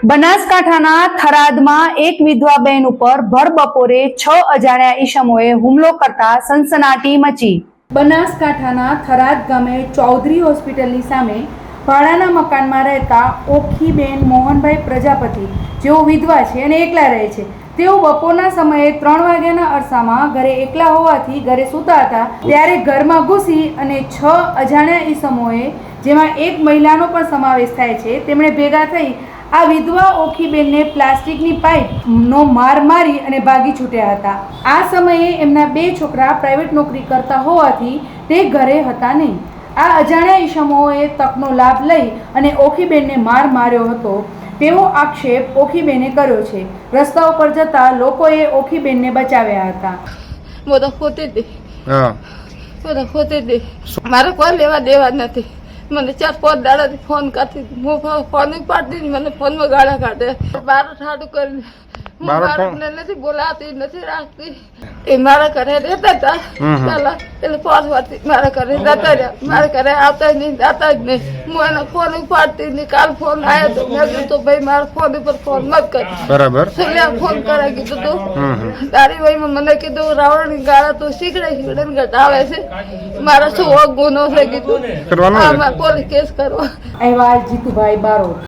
બનાસકાંઠાના થરાદમાં એક વિધવા બહેન ઉપર ભર બપોરે છ અજાણ્યા ઈસમોએ હુમલો કરતા સનસનાટી મચી. બનાસકાંઠાના થરાદ ગામે ચૌધરી હોસ્પિટલની સામે ભાડાના મકાનમાં રહેતા ઓખીબેન મોહનભાઈ પ્રજાપતિ, જેઓ વિધવા છે અને એકલા રહે છે, તેઓ બપોરના સમયે ત્રણ વાગ્યાના અરસામાં ઘરે એકલા હોવાથી ઘરે સૂતા હતા, ત્યારે ઘરમાં ઘૂસી અને છ અજાણ્યા ઈસમોએ, જેમાં એક મહિલાનો પણ સમાવેશ થાય છે, તેમણે ભેગા થઈ આ વિધવા ઓખીબેનને પ્લાસ્ટિકની પાઇપનો માર મારી અને ભાગી છૂટ્યા હતા. આ સમયે એમના બે છોકરા પ્રાઇવેટ નોકરી કરતા હોવાથી તે ઘરે હતા નહીં. આ અજાણ્યા ઈસમોએ તકનો લાભ લઈ અને ઓખીબેનને માર માર્યો હતો. તેવો આક્ષેપ ઓખીબેને કર્યો છે. રસ્તા ઉપર જતા લોકોએ ઓખીબેનને બચાવ્યા હતા. હું તો દે. હતી હા. હું તો દે. મારે કોઈ લેવા દેવા નથી. મને ચાર પાંચ દાડાથી ફોન કરતી. હું ફોન પાડતી મને ફોનમાં ગાળા કાઢે બાર ઠાડું કરીને નથી બોલાવતી નથી રાખતી. એ મારા ઘરે રહેતા હતા. ચાલો પેલા એટલે વર્ષથી મારા ઘરે જતા રહ્યા. મારા ઘરે આવતા નહીં જાતા જ નહીં. હું એને ફોન ઉપાડતી નહીં. કાલ ફોન આવ્યો તો મેં કીધું ભાઈ મારા ફોન ઉપર ફોન મત કર. બરાબર. ફોન કરાવી કીધું તું. તારી વહીમાં મને કીધું રાવણ ગાળા તું શીખડે શીખડે આવે ઘટાવે છે. મારા શું ગુનો છે કીધું. પોલીસ કેસ કરવો. અહેવાલ Jitubhai Barot.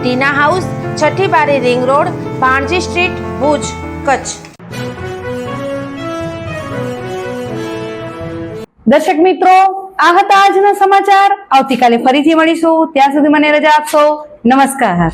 Tina house Chhathi Bari ring road Bhanji street, Bhuj, Kutch. દર્શક મિત્રો, આ હતા આજના સમાચાર. આવતીકાલે ફરીથી મળીશું. ત્યાં સુધી મને રજા આપશો. નમસ્કાર.